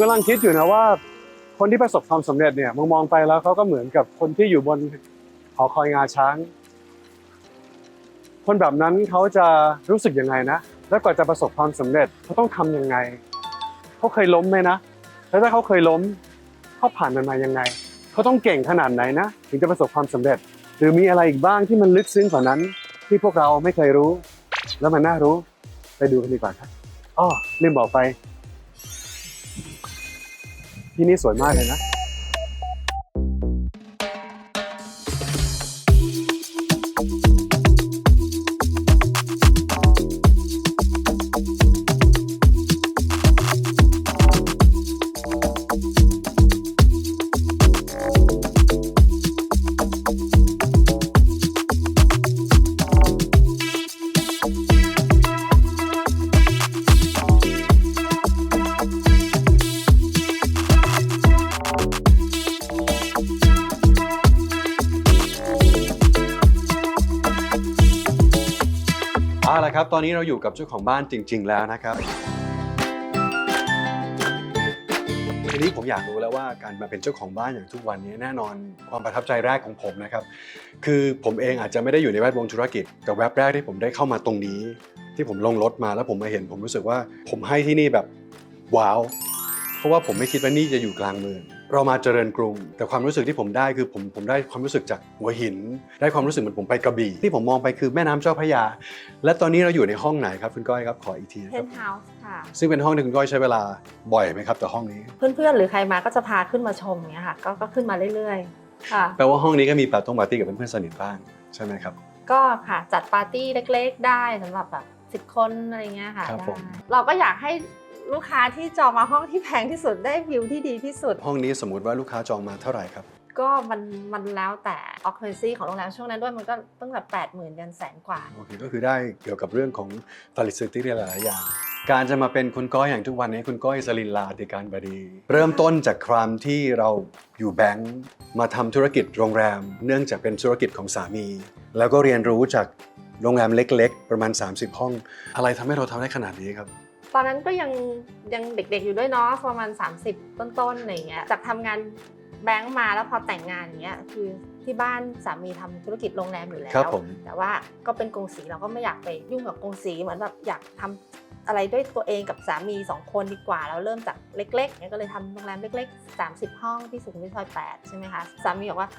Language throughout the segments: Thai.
ผมกำลังคิดอยู่นะว่า คนที่ประสบความสำเร็จเนี่ยมองมองไปแล้วเขาก็เหมือนกับคนที่อยู่บนหอคอยงาช้าง คนแบบนั้นเขาจะรู้สึกยังไงนะ แล้วกว่อนจะประสบความสำเร็จเขาต้องทำยังไงเขาเคยล้มไหมนะแล้วถ้าเขาเคยล้มเขาผ่านมันมายังไงเขาต้องเก่งขนาดไหนนะ ถึงจะประสบความสำเร็จ หรือมีอะไรอีกบ้างที่มันลึกซึ้งกว่านั้น ที่พวกเราไม่เคยรู้ แล้วมันน่ารู้ไปดูกันดีกว่าครับอ้อลืมบอกไป ที่นี่สวยมากเลยนะ ครับ ตอนนี้เราอยู่กับเจ้าของบ้านจริง ๆ แล้วนะครับ ทีนี้ผมอยากรู้แล้วว่าการมาเป็นเจ้าของบ้านอย่างทุกวันนี้แน่นอนความประทับใจแรกของผมนะครับ คือผมเองอาจจะไม่ได้อยู่ในแวดวงธุรกิจ แต่แวบแรกที่ผมได้เข้ามาตรงนี้ ที่ผมลงรถมาแล้วผมมาเห็น ผมรู้สึกว่าผมให้ที่นี่แบบว้าว เพราะว่าผมไม่คิดว่านี่จะอยู่กลางเมือง เรามาเจริญกรุง แต่ความรู้สึกที่ผมได้คือผมผมได้ความรู้สึกจากหัวหิน ได้ความรู้สึกเหมือนผมไปกระบี่ที่ผมมองไปคือแม่น้ำเจ้าพระยา และตอนนี้เราอยู่ในห้องไหนครับคุณก้อยครับขออีกทีนะเพครับนท์เฮาส์ค่ะซึ่งเป็นห้องที่คุณก้อยใช้เวลาบ่อยไหมครับแต่ห้องนี้ เพื่อนๆหรือใครมาก็จะพาขึ้นมาชมเนี้ยค่ะก็ก็ขึ้นมาเรื่อยๆค่ะแปลว่าห้องนี้ก็มีปาร์ตี้ปาร์ตี้กับเพื่อนๆสนิทบ้างใช่ไหมครับก็ค่ะจัดปาร์ตี้เล็กๆ ได้สำหรับแบบสิบคนอะไรเงี้ยค่ะครับได้ผมเราก็อยากให้ ลูกค้าที่จองมาห้องที่แพงที่สุดได้วิวที่ดีที่สุด ห้องนี้สมมติว่าลูกค้าจองมาเท่าไหร่ครับ ก็มันมันแล้วแต่ occupancy ของโรงแรมช่วงนั้นด้วยมันก็ตั้งแต่แปดหมื่นยันแสนกว่า โอเคก็คือได้เกี่ยวกับเรื่องของ facility หลายๆอย่าง การจะมาเป็นคุณก้อยอย่างทุกวันนี้คุณก้อยสลินลาติการบดี เริ่มต้นจากความที่เราอยู่แบงค์มาทำธุรกิจโรงแรม เนื่องจากเป็นธุรกิจของสามี แล้วก็เรียนรู้จากโรงแรมเล็ก ๆ ประมาณ 30 ห้อง อะไรทำให้เราทำได้ขนาดนี้ครับ ตอนนั้นก็ยังยังเด็กๆอยู่ด้วยเนาะประมาณ 30 ต้นๆอะไรเงี้ยจากทำงานแบงก์มาแล้วพอแต่งงานอย่างเงี้ยคือที่บ้านสามีทำธุรกิจโรงแรมอยู่แล้ว ครับผม แต่ว่าก็เป็นกงสีเราก็ไม่อยากไปยุ่งกับกงสีเหมือนแบบอยากทำอะไรด้วยตัวเองกับสามีสองคนดีกว่าแล้วเริ่มจากเล็กๆเนี่ยก็เลยทำโรงแรมเล็ก ๆ 30 ห้องที่สุขุมวิทซอย8ใช่ไหมคะสามีบอกว่า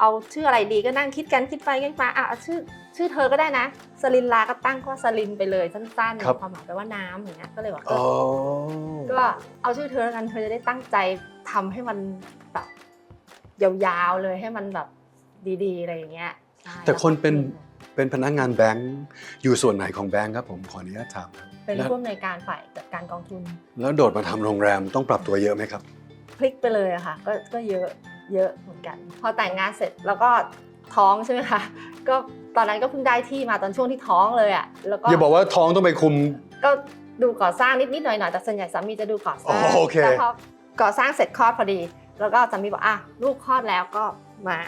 เอาชื่ออะไรดีก็นั่งคิดกันคิดไปคิดมาอะเอาชื่อชื่อเธอก็ได้นะ สลินลาก็ตั้งก็สลินไปเลยสั้นครับ ๆความหมายแปลว่าน้ำอย่างเงี้ยก็เลยบอกเออ๋ออก็เอาชื่อเธอแล้วกันเธอจะได้ตั้งใจทำให้มันแบบยาวๆเลยให้มันแบบดีๆอะไรอย่างเงี้ยใช่แต่คนเป็นเป็นพนักงานแบงค์อยู่ส่วนไหนของแบงค์ครับผมขออนุญาตถามครับเป็นแล้วผู้อำนวยการฝ่ายจัดการกองทุน แล้วโดดมาทำโรงแรมต้องปรับตัวเยอะไหมครับ พลิกไปเลยอะค่ะก็ก็เยอะ เยอะเหมือนกัน พอแต่งงานเสร็จแล้วก็ท้องใช่ไหมคะ ก็ตอนนั้นก็เพิ่งได้ที่มาตอนช่วงที่ท้องเลยอะแล้วก็อย่าบอกว่าท้องต้องไปคุม ก็ดูก่อสร้างนิดๆหน่อยๆแต่ส่วนใหญ่สามีจะดูก่อสร้างอ๋อโอเคแล้วพอก่อสร้างเสร็จคลอดพอดี แล้วก็สามีบอกอะลูกคลอดแล้วก็มา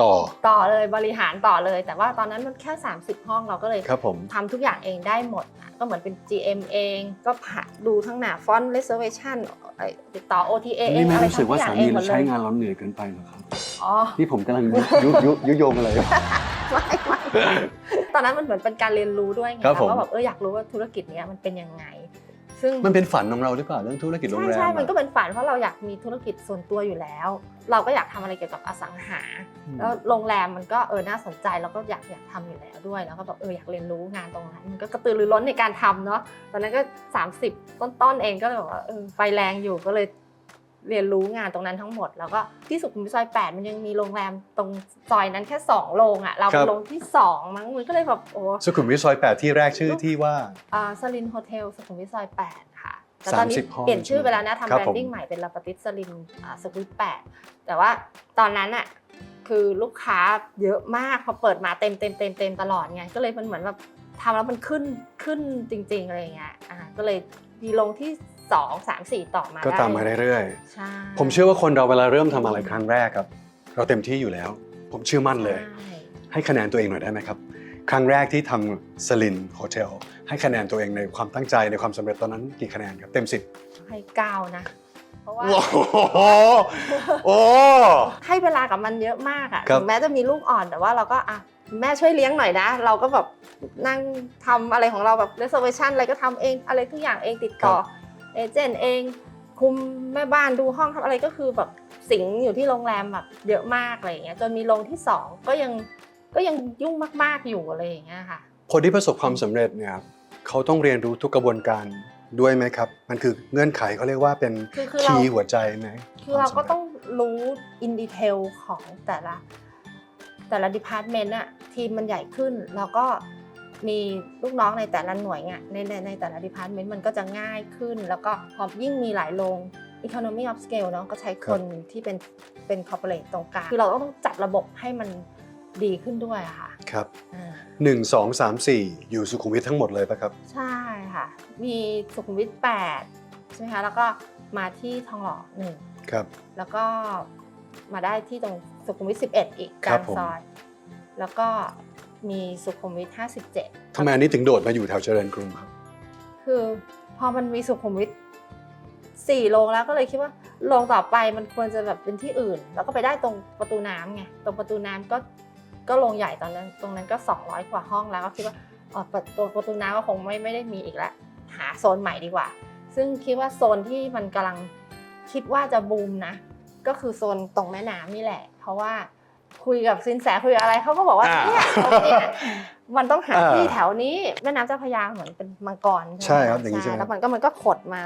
ต่อ ต่อเลยบริหารต่อเลย แต่ว่าตอนนั้นมันแค่ 30 ห้องเราก็เลยครับผมทำทุกอย่างเองได้หมดอะก็เหมือนเป็น GM เองก็ผ่าดูทั้งหน้าฟอนต์ reservation เอ่อติดต่อ OTA เองนี่ไม่อะไรรู้สึกว่าทำสาทุอย่มีงเองหมเราดเลใช้ยงานเราเหนื่อยเกินไปเหรอครับอ๋อที่ผมกำลังยุยุยุยุโยงอะไรอยู่ไม่ไม่ตอนนั้นมันเหมือนเป็นการเรียนรู้ด้วยไงครับผม ว่าแบบเอออยากรู้ว่าธุรกิจเนี้ยมันเป็นยังไง ซึ่งมันเป็นฝันของเราหรือเปล่าเรื่องธุรกิจโรงใช่แรมใช่อะมันก็เป็นฝันเพราะเราอยากมีธุรกิจส่วนตัวอยู่แล้ว เราก็อยากทำอะไรเกี่ยวกับอสังหาอืมแล้วโรงแรมมันก็เออน่าสนใจแล้วก็อยากอยากทำอยู่แล้วด้วยแล้วก็แบบเอออยากเรียนรู้งานตรงนั้นมันก็กระตือรือร้นในการทำเนาะตอนนั้นก็ 30 ต้นๆเองก็เลยบอกว่าเออไฟแรงอยู่ก็เลย เรียนรู้งานตรงนั้นทั้งหมด แล้วก็ที่สุขุมวิทซอย 8 มันยังมีโรงแรมตรงซอยนั้นแค่สองโรงอะเราครัเป็นบโรงที่สองมั้งมันก็เลยแบบโอ้สุขุมวิทซอยแปดที่แรกชื่อที่ว่า อ่าสลินโฮเทลสุขุมวิทซอย 8 ค่ะแต่ตอนนี้30ห้องเปลี่ยนชื่อไปแล้วนะครัทำบแบรผม นดิ้งใหม่เป็นลาปติสสลินอ่าสุขุมวิท8แต่ว่าตอนนั้นอะคือลูกค้าเยอะมากพอเปิดมาเต็มเต็มเต็มเต็มตลอดไงก็เลยมันเหมือนแบบทำแล้วมันขึ้นขึ้นจริงๆอะไรอย่างเงี้ยอ่าก็เลยมีลงที่ 2 3 4 ต่อมาก็ได้ตามมาเรื่อยใช่ๆผมเชื่อว่าคนเราเวลาเริ่มทำอะไรครั้งแรกครับ เราเต็มที่อยู่แล้ว ผมเชื่อมั่นเลยใช่ให้คะแนนตัวเองหน่อยได้ไหมครับ ครั้งแรกที่ทำสลินโฮเทลให้คะแนนตัวเองในความตั้งใจในความสำเร็จตอนนั้นกี่คะแนนครับเต็มสิบให้เก้านะเพราะว่าโอ้โหโอ้ให้เวลากับมันเยอะมากอะครับถึงแม้จะมีลูกอ่อนแต่ว่าเราก็อะแม่ช่วยเลี้ยงหน่อยนะ เราก็แบบนั่งทำอะไรของเราแบบ reservation อะไรก็ทำเองอะไรทุกอย่างเองติดต่อ เอเจนต์เอง คุมแม่บ้านดูห้องทำอะไรก็คือแบบสิงอยู่ที่โรงแรมแบบเยอะมากอะไรอย่างเงี้ยจนมีโรงที่สองก็ยังก็ยังยุ่งมากๆอยู่อะไรอย่างเงี้ยค่ะ คนที่ประสบความสำเร็จเนี่ยครับเขาต้องเรียนรู้ทุกกระบวนการด้วยไหมครับ มันคือเงื่อนไขเขาเรียกว่าเป็นคือคือเราคีย์หัวใจไหมคือเราก็ต้องรู้อินดีเทลของแต่ละ แต่ละดีพาร์ตเมนต์อะทีมมันใหญ่ขึ้น แล้วก็ มีลูกน้องในแต่ละหน่วยเนี่ยในในในแต่ละดีพาร์ตเมนต์มันก็จะง่ายขึ้น แล้วก็พอยิ่งมีหลายโรง economy of scale เนาะก็ใช้คนที่เป็นเป็น corporate ตรงกลางคือเราก็ต้องจัดระบบให้มันดีขึ้นด้วยอะค่ะครับอ่าหนึ่งสองสามสี่อยู่สุขุมวิททั้งหมดเลยปะครับ ใช่ค่ะ มีสุขุมวิท8ใช่ไหมคะแล้วก็มาที่ทองหล่อหนึ่งครับ แล้วก็มาได้ที่ตรงสุขุมวิท11อีกกครัลาบงผมซอย แล้วก็ มีสุขุมวิท 57 ทำไมอันนี้ถึงโดดมาอยู่แถวเจริญกรุงครับ คือพอมันมีสุขุมวิท4โรงแล้วก็เลยคิดว่าโรงต่อไปมันควรจะแบบเป็นที่อื่น แล้วก็ไปได้ตรงประตูน้ำไงตรงประตูน้ำก็ก็โรงใหญ่ตอนนั้น ตรงนั้นก็ 200 กว่าห้องแล้วก็คิดว่าอ๋อประตูประตูน้ำก็คงไม่ไม่ได้มีอีกแล้วหาโซนใหม่ดีกว่า ซึ่งคิดว่าโซนที่มันกำลังคิดว่าจะบูมนะ ก็คือโซนตรงแม่น้ำนี่แหละ เพราะว่า คุยกับสินแสคุยกับอะไรเขาก็บอกว่าอ่าเนี่ยตรงเนี้ยมันต้องหาอ่าที่แถวนี้แม่น้ำเจ้าพระยาเหมือนเป็นมังกรใช่ไหมะครับอย่างนี้ใช่ไหม แล้วมันก็มันก็ขดมา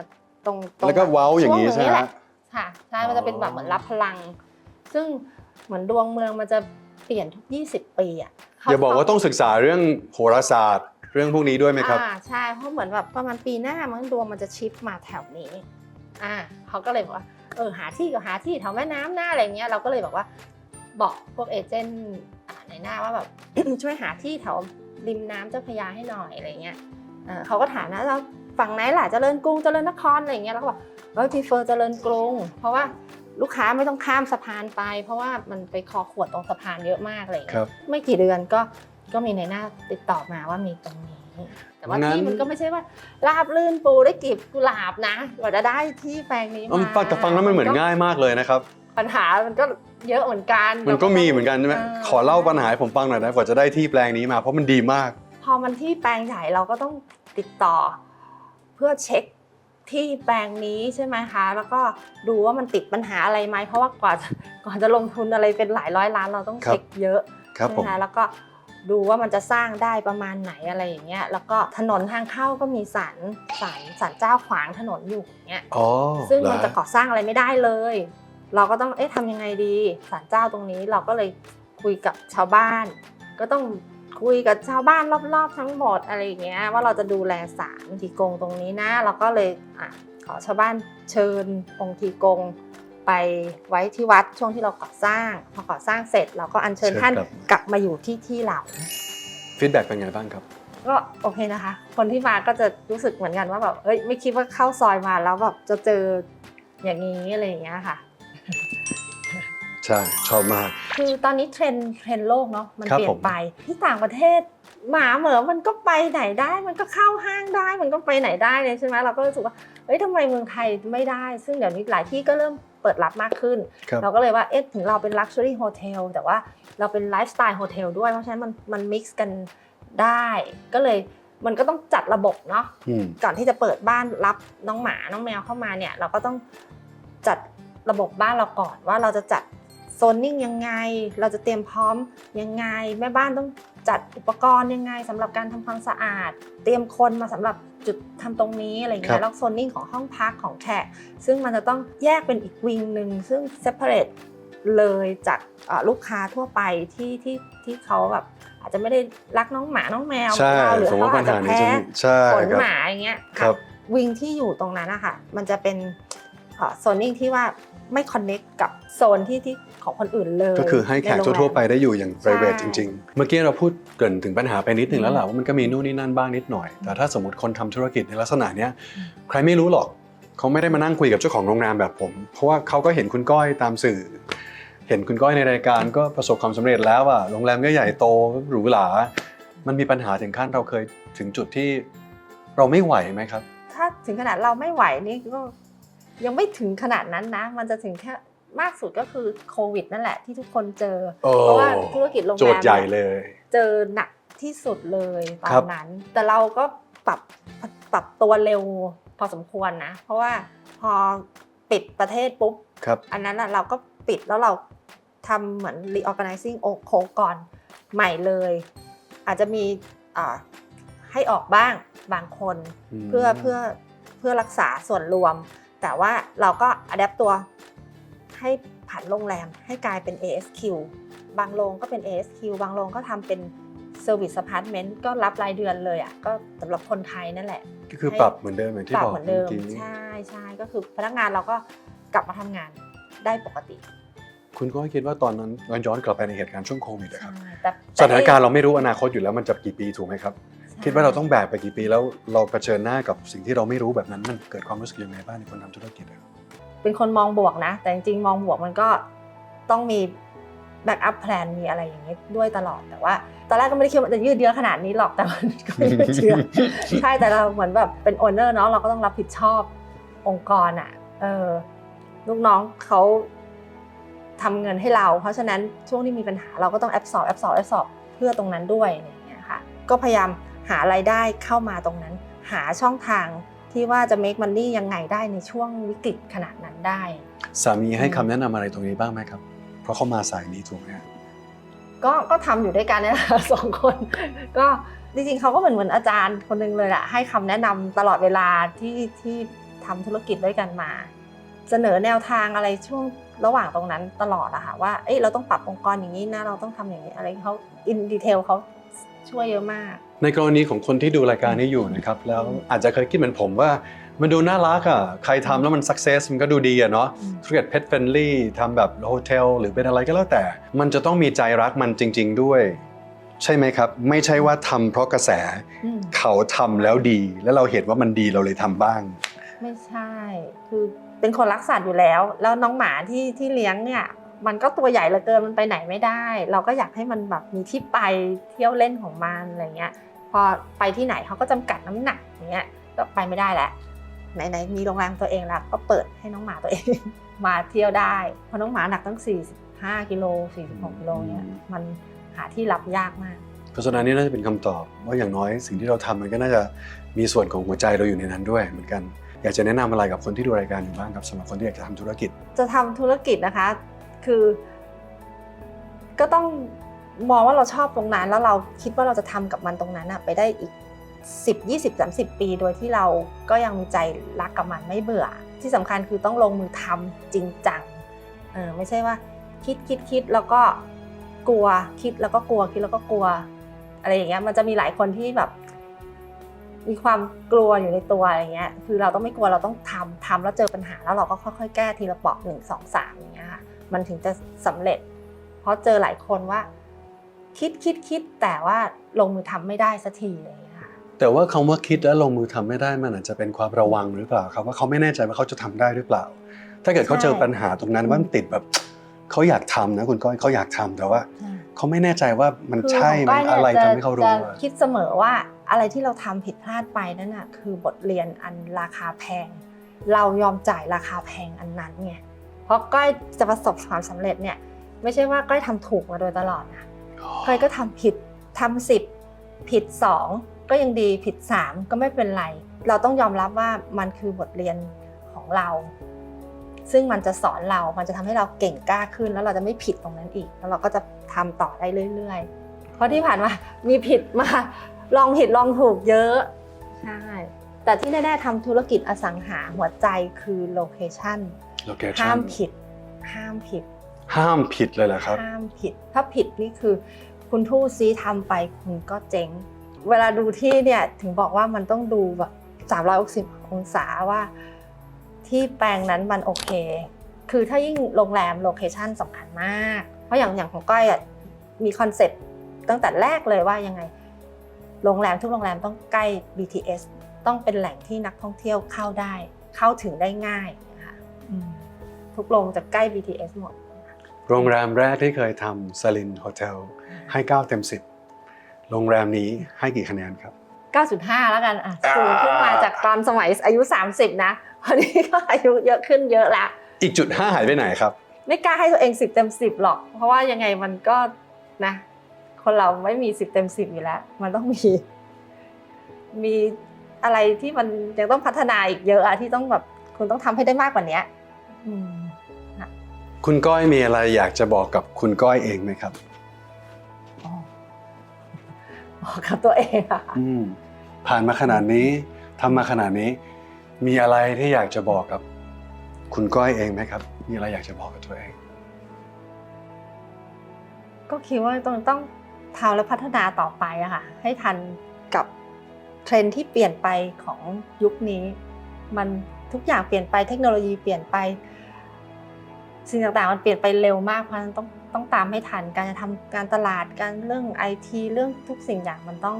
ตรงตรงแล้วก็เว้าอย่างนี้ช่วใช่ไหมแหฮะละค่ะใช่มันจะเป็นแบบเหมือนรับพลัง ซึ่งเหมือนดวงเมืองมันจะเปลี่ยนทุก 20 ปีอะเขอย่าบอกว่าต้องศึกษาเรื่องโหราศาสตร์ เรื่องพวกนี้ด้วยไหมครับ อ่าใช่เพราะเหมือนแบบประมาณปีหน้ามันดวงมันจะชิฟมาแถวนี้อ่าเขาก็เลยบอกว่าเออหาที่ก็หาที่แถวแม่น้ำหน้าอะไรเงี้ยเราก็เลยบอกว่า บอกพวกเอเจนต์อ่าในหน้าว่าแบบ ช่วยหาที่แถวริมน้ำเจ้าพระยาให้หน่อยอะไรเงี้ยเออเขาก็ถามนะเราฝั่งไหนล่ะเจริญกรุงเจริญนครอะไรเงี้ยเราก็บอกเออ prefer เจริญกรุง เพราะว่าลูกค้าไม่ต้องข้ามสะพานไป เพราะว่ามันไปคอขวดตรงสะพานเยอะมากอะไรคเงี้รัยบไม่กี่เดือนก็ก็มีในหน้าติดต่อมาว่ามีตรงนี้ แต่ว่างั้นที่มันก็ไม่ใช่ว่าราบลื่นปูได้กลีบกุหลาบนะกว่าจะได้ที่แปลงนี้อ๋อมาฟังแต่ฟังแล้วมันเหมือนง่ายมากเลยนะครับ ปัญหามันก็เยอะเหมือนกันมันก็มีเหมือนกันใช่ไหมาขอเล่าปัญหาให้ผมฟังหน่อยนะกว่าจะได้ที่แปลงนี้มาเพราะมันดีมาก พอมันที่แปลงใหญ่เราก็ต้องติดต่อ เพื่อเช็คที่แปลงนี้ใช่ไหมคะ แล้วก็ดูว่ามันติดปัญหาอะไรไหมเพราะว่ากว่าจะก่อนจะลงทุนอะไรเป็นหลายร้อยล้านเราต้องครับเช็คเยอะครับผมนะคะแล้วก็ดูว่ามันจะสร้างได้ประมาณไหนอะไรอย่างเงี้ย แล้วก็ถนนทางเข้าก็มีสันสันสันเจ้าขวางถนนอยู่อย่างเงี้ยอ๋อซึ่งเหรอมันจะก่อสร้างอะไรไม่ได้เลย เราก็ต้องเอ๊ะทำยังไงดีศาลเจ้าตรงนี้เราก็เลยคุยกับชาวบ้าน ก็ต้องคุยกับชาวบ้านรอบๆ ทั้งหมดอะไรอย่างเงี้ยว่าเราจะดูแลศาลทีกงตรงนี้นะเราก็เลยอะขอชาวบ้านเชิญองค์ทีกงไปไว้ที่วัดช่วงที่เราก่อสร้าง พอก่อสร้างเสร็จเราก็อัญเชิญเชิญท่านกลับกลับมาอยู่ที่ที่เราฟีดแบ็กเป็นไงบ้างครับ ก็โอเคนะคะ คนที่มาก็จะรู้สึกเหมือนกันว่าแบบเอ้ยไม่คิดว่าเข้าซอยมาแล้วแบบจะเจออย่างนี้อะไรอย่างเงี้ยค่ะ ใช่ชอบมาก คือตอนนี้เทรนด์เทรนด์โลกเนาะมันครับเปลี่ยผนมไป ที่ต่างประเทศ หมาเหมือมันก็ไปไหนได้ มันก็เข้าห้างได้ มันก็ไปไหนได้เลยใช่ไหมเราก็รู้สึกว่าเอ้ยทำไมเมืองไทยไม่ได้ ซึ่งเดี๋ยวนี้หลายที่ก็เริ่มเปิดรับมากขึ้น ครับ เราก็เลยว่าเอ๊ะถึงเราเป็น Luxury Hotel แต่ว่าเราเป็นไลฟ์สไตล์โฮเทลด้วยเพราะฉะนั้นมันมันมิกซ์กันได้ ก็เลยมันก็ต้องจัดระบบเนาะ อืม ก่อนที่จะเปิดบ้านรับน้องหมาน้องแมวเข้ามาเนี่ย เราก็ต้องจัดระบบบ้านเราก่อนว่าเราจะจัด โซนนิ่งยังไง เราจะเตรียมพร้อมยังไง แม่บ้านต้องจัดอุปกรณ์ยังไงสำหรับการทำความสะอาด เตรียมคนมาสำหรับจุดทำตรงนี้อะไรอย่างครัเงี้บยแล้วโซนนิ่งของห้องพักของแขกซึ่งมันจะต้องแยกเป็นอีกวิงหนึ่งซึ่ง separate เลยจากเอ่อลูกค้าทั่วไปที่ที่ที่เขาแบบอาจจะไม่ได้รักน้องหมาน้องแมวใช่เราหรือผมเขาว่าปัอาญจจะหานี้แพ้จะมีใช่ขนครับหมาอย่างเงี้ยครับวิงที่อยู่ตรงนั้นนะคะมันจะเป็นโซนนิ่งที่ว่า ไม่คอนเน็กกับโซนที่ที่ของคนอื่นเลย ก็คือให้แขกนโรงรมทั่วๆไปได้อยู่อย่าง private ใช่จริง ๆ เมื่อกี้เราพูดเกรินถึงปัญหาไปนิดหนึ่งแล้วแหละอืมว่ามันก็มีนู่นนี่นั่นบ้างนิดหน่อย แต่ถ้าสมมติคนทำธุรกิจในลักษณะเนี้ยอืมใครไม่รู้หรอกเขาไม่ได้มานั่งคุยกับเจ้าของโรงแรมแบบผม เพราะว่าเขาก็เห็นคุณก้อยตามสื่อ เห็นคุณก้อยในรายการก็ประสบความสำเร็จแล้วอะโรงแรมก็ใหญ่โตหรูหรา มันมีปัญหาถึงขั้นเราเคยถึงจุดที่เราไม่ไหวไหมครับ ถ้าถึงขนาดเราไม่ไหวนี่ก็ ยังไม่ถึงขนาดนั้นนะ มันจะถึงแค่มากสุดก็คือโควิดนั่นแหละที่ทุกคนเจอโอ้เพราะว่าธุรกิจโรงแรมโจทย์ใหญ่เลย เจอหนักที่สุดเลยตอครันบนั้น แต่เราก็ปรับปรับตัวเร็วพอสมควรนะ เพราะว่าพอปิดประเทศปุ๊บครับอันนั้นน่ะเราก็ปิดแล้วเราทำเหมือน reorganizing โอโคก่อนใหม่เลย อาจจะมีอ่าให้ออกบ้างบางคนมเพื่อเพื่อเพื่อรักษาส่วนรวม แต่ว่าเราก็อัดแอปตัวให้ผันโรงแรมให้กลายเป็น ASQ บางโรงก็เป็น ASQ บางโรงก็ทำเป็น Service Apartment ก็รับรายเดือนเลยอะก็สำหรับคนไทยนั่นแหละ ก็คือปรับเหมือนเดิมอย่างที่ปรับอกเหมือนเดิมเมื่อกี้ใช่ใช่ก็คือพนักงานเราก็กลับมาทำงานได้ปกติคุณก็คิดว่าตอนนั้นย้อนกลับไปในเหตุการณ์ช่วงโควิดอะครับใช่แต่สถานการณ์เราไม่รู้อนาคตอยู่แล้วมันจะกี่ปีถูกไหมครับใช่ คิดว่าเราต้องแบกไปกี่ปีแล้วเราเผชิญหน้ากับสิ่งที่เราไม่รู้แบบนั้นมันเกิดความรู้สึกยังไงบ้างในคนทำธุรกิจอะเป็นคนมองบวกนะ แต่จริงๆ มองบวกมันก็ต้องมีแบ็กอัพแพลนมีอะไรอย่างนี้ด้วยตลอดแต่ว่าตอนแรกก็ไม่ได้คิดว่ามันจะยืดเยื้อขนาดนี้หรอกแต่มันก็ไม่ได้เชื่อใช่แต่เราเหมือนแบบเป็นโอนเนอร์เนาะเราก็ต้องรับผิดชอบองค์กรอะเออลูกน้องเขาทำเงินให้เรา เพราะฉะนั้นช่วงที่มีปัญหาเราก็ต้องแอบสอบแอบสอบแอบสอบเพื่อตรงนั้นด้วยอะไรอย่างเงี้ยค่ะก็พยายาม หารายได้เข้ามาตรงนั้น หาช่องทางที่ว่าจะ make money ยังไงได้ในช่วงวิกฤตขนาดนั้นได้ สามีให้คำแนะนำอะไรตรงนี้บ้างไหมครับ เพราะเขามาสายนี้ถูกไหมฮะก็ก็ทำอยู่ด้วยกันเนี่ยแหละสองคน ก็จริงๆเขาก็เหมือนเหมือนอาจารย์คนหนึงเลยแหละให้คำแนะนำตลอดเวลาที่ที่ทำธุรกิจด้วยกันมา เสนอแนวทางอะไรช่วงระหว่างตรงนั้นตลอดอะค่ะว่าเอ้ยเราต้องปรับองค์กรอย่างนี้นะเราต้องทำอย่างนี้อะไรเขาอินดีเทลเขาช่วยเยอะมาก ในกรณีของคนที่ดูรายการนี้อยู่นะครับแล้วอาจจะเคยคิดเหมือนผมว่า มันดูน่ารักอะใครทำแล้วมันสักเซสมันก็ดูดีอะเนาะอืมธุรกิจเพ t เฟรนลี่ทำแบบโฮเทลหรือเป็นอะไรก็แล้วแต่ มันจะต้องมีใจรักมันจริง ๆ ด้วย ใช่ไหมครับ ไม่ใช่ว่าทำเพราะกระแสอืมเขาทำแล้วดี แล้วเราเห็นว่ามันดีเราเลยทำบ้าง ไม่ใช่คือเป็นคนรักสัตว์อยู่แล้ว แล้วน้องหมาที่ที่เลี้ยงเนี่ยมันก็ตัวใหญ่เหลือเกินมันไปไหนไม่ได้ เราก็อยากให้มันแบบมีที่ไปเที่ยวเล่นของมันอะไรเงี้ย พอไปที่ไหนเขาก็จำกัดน้ำหนักอย่างเงี้ยก็ไปไม่ได้แล้วไหนๆมีโรงแรมตัวเองแล้วก็เปิดให้น้องหมาตัวเอง มาเที่ยวได้เพราะน้องหมาหนักตั้ง 45กิโล46กิโลเนี่ยอืมมันหาที่รับยากมากเพราะฉะนั้นนี่น่าจะเป็นคำตอบว่าอย่างน้อยสิ่งที่เราทำมันก็น่าจะมีส่วนของหัวใจเราอยู่ในนั้นด้วยเหมือนกัน อยากจะแนะนำอะไรกับคนที่ดูรายการอยู่บ้างครับสำหรับคนที่อยากจะทำธุรกิจ จะทำธุรกิจนะคะ คือ ก็ต้อง มองว่าเราชอบตรงนั้นแล้วเราคิดว่าเราจะทำกับมันตรงนั้นอะไปได้อีก 10 20 30 ปีโดยที่เราก็ยังมีใจรักกับมันไม่เบื่อ ที่สำคัญคือต้องลงมือทำจริงจังเออไม่ใช่ว่าคิดคิดคิดแล้วก็กลัวคิดแล้วก็กลัวคิดแล้วก็กลัว อะไรอย่างเงี้ยมันจะมีหลายคนที่แบบ มีความกลัวอยู่ในตัวอะไรเงี้ยคือเราต้องไม่กลัวเราต้องทำทำแล้วเจอปัญหาแล้วเราก็ค่อยๆ แก้ทีละเปอกหนึ่งสองสามอย่างเงี้ยค่ะมันถึงจะสำเร็จ เพราะเจอหลายคนว่า คิดคิดคิดแต่ว่าลงมือทำไม่ได้สักทีอะไรอย่างเงี้ยค่ะแต่ว่าคำว่าคิดและลงมือทำไม่ได้มันอาจจะเป็นความระวังหรือเปล่าครับว่าเขาไม่แน่ใจว่าเขาจะทำได้หรือเปล่า ถ้าเกิดเขาเจอปัญหาตรงนั้นว่ามันติดแบบเขาอยากทำนะคุณก้อยเขาอยากทำแต่ว่าเขาไม่แน่ใจว่ามันคือใช่ขมังนก้ยอะไรนี่ยทำให้เขารู้จะอะคิดเสมอว่าอะไรที่เราทำผิดพลาดไปนั่นน่ะคือบทเรียนอันราคาแพง เรายอมจ่ายราคาแพงอันนั้นไงเพราะก้อยจะประสบความสำเร็จเนี่ยไม่ใช่ว่าก้อยทำถูกมาโดยตลอดนะ ก้อยก็ทำผิดทำสิบผิดสองก็ยังดีผิดสามก็ไม่เป็นไร เราต้องยอมรับว่ามันคือบทเรียนของเรา ซึ่งมันจะสอนเรา มันจะทำให้เราเก่งกล้าขึ้น แล้วเราจะไม่ผิดตรงนั้นอีก แล้วเราก็จะทำต่อได้เรื่อยๆ เพราะที่ผ่านมามีผิดมาลองผิดลองถูกเยอะใช่แต่ที่แน่ๆทำธุรกิจอสังหาหัวใจคือโลเคชั่น location ห้ามผิด ห้ามผิด ห้ามผิดเลยเหรอครับ ห้ามผิด ถ้าผิดนี่คือ คุณทู่ซีทำไปคุณก็เจ๊ง เวลาดูที่เนี่ยถึงบอกว่ามันต้องดูแบบ 360 องศาว่า ที่แปลงนั้นมันโอเค คือถ้ายิ่งโรงแรมโลเคชั่นสำคัญมาก เพราะอย่างอย่างของก้อยอะมีคอนเซ็ปต์ตั้งแต่แรกเลยว่ายังไง โรงแรมทุกโรงแรมต้องใกล้ BTS ต้องเป็นแหล่งที่นักท่องเที่ยวเข้าได้ เข้าถึงได้ง่ายนะคะอืมทุกโรงจะใกล้ BTS หมด โรงแรมแรกที่เคยทำซาลินโฮเทลให้ 9 เต็ม 10 โรงแรมนี้ให้กี่คะแนนครับ 9.5 แล้วกันอะอ่าสูงขึ้นมาจากตอนสมัยอายุ 30 นะตอนนี้ก็อายุเยอะขึ้นเยอะละ อีกจุดห้าหายไปไหนครับ ไม่กล้าให้ตัวเอง 10 เต็ม 10 หรอก เพราะว่ายังไงมันก็นะ คนเราไม่มี 10 เต็ม 10 อยู่แล้ว มันต้องมี มีอะไรที่มันยังต้องพัฒนาอีกเยอะอะที่ต้องแบบคุณต้องทำให้ได้มากกว่านี้อืม คุณก้อยมีอะไรอยากจะบอกกับคุณก้อยเองไหมครับอ๋อบอกกับตัวเองอะค่ะ อืมผ่านมาขนาดนี้ทำมาขนาดนี้ มีอะไรที่อยากจะบอกกับ คุณก้อยเองไหมครับ มีอะไรอยากจะบอกกับตัวเอง ก็คิดว่าต้องต้องทำและพัฒนาต่อไปอะค่ะ ให้ทันกับเทรนด์ที่เปลี่ยนไปของยุคนี้ มันทุกอย่างเปลี่ยนไปเทคโนโลยีเปลี่ยนไป สิ่งต่างๆมันเปลี่ยนไปเร็วมากเพราะฉะนั้นต้องต้องตามให้ทัน การจะทำการตลาดการเรื่องไอทีเรื่องทุกสิ่งอย่างมันต้อง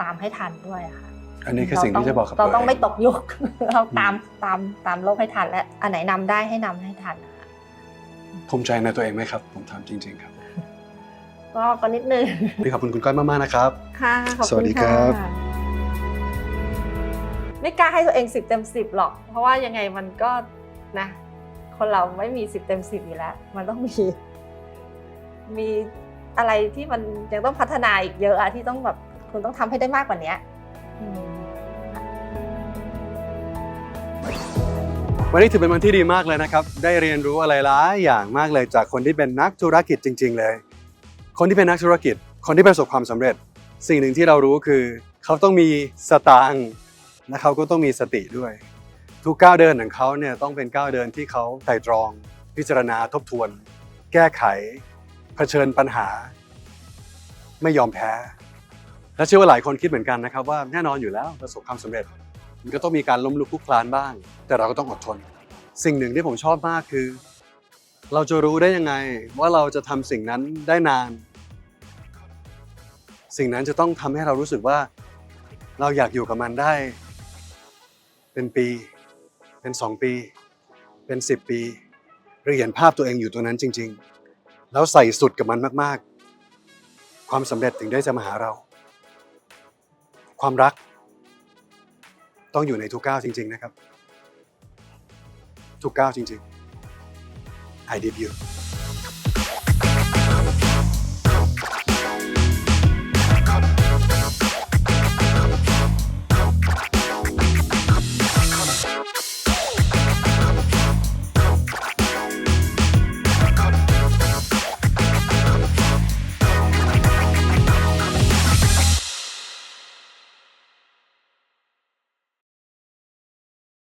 ตามให้ทันด้วยอะค่ะอันนี้คือสิ่งที่จะบอกกับเราตัวต้องเอไม่งตกยุคเราตามตามตามโลกให้ทันและอันไหนนำได้ให้นำให้ทันนะคะภูมิใจในตัวเองไหมครับ ผมถามจริง ๆครับ ก็ก็นิดนึงพี่ขอบคุณคุณก้อยมากๆนะครับ ค่ะขอบสวัคุสณดีครับค่ะไม่กล้าให้ตัวเองสิบเต็มสิบหรอก เพราะว่ายังไงมันก็นะ คนเราไม่มีสิบเต็มสิบอยู่แล้ว มันต้องมี มีอะไรที่มันยังต้องพัฒนาอีกเยอะอะที่ต้องแบบคุณต้องทำให้ได้มากกว่านี้วันนี้ถือเป็นวันที่ดีมากเลยนะครับ ได้เรียนรู้อะไรหลายอย่างมากเลยจากคนที่เป็นนักธุรกิจจริง ๆ เลย คนที่เป็นนักธุรกิจ คนที่ประสบความสำเร็จ สิ่งหนึ่งที่เรารู้คือ เขาต้องมีสตางค์และเขาก็ต้องมีสติด้วย ทุกก้าวเดินของเขาเนี่ยต้องเป็นก้าวเดินที่เขาไตร่ตรอง พิจารณาทบทวน แก้ไข เผชิญปัญหา ไม่ยอมแพ้ และเชื่อว่าหลายคนคิดเหมือนกันนะครับว่าแน่นอนอยู่แล้วประสบความสำเร็จ มันก็ต้องมีการล้มลุกคลุกคลานบ้าง แต่เราก็ต้องอดทน สิ่งหนึ่งที่ผมชอบมากคือ เราจะรู้ได้ยังไงว่าเราจะทำสิ่งนั้นได้นาน สิ่งนั้นจะต้องทำให้เรารู้สึกว่า เราอยากอยู่กับมันได้ เป็นปี เป็นสองปี เป็นสิบปีหรือเห็นภาพตัวเองอยู่ตรงนั้นจริง ๆ แล้วใส่สุดกับมันมากๆ ความสำเร็จถึงได้จะมาหาเรา ความรัก ต้องอยู่ในทุกก้าวจริง ๆ นะครับ ทุกก้าวจริง ๆ I did you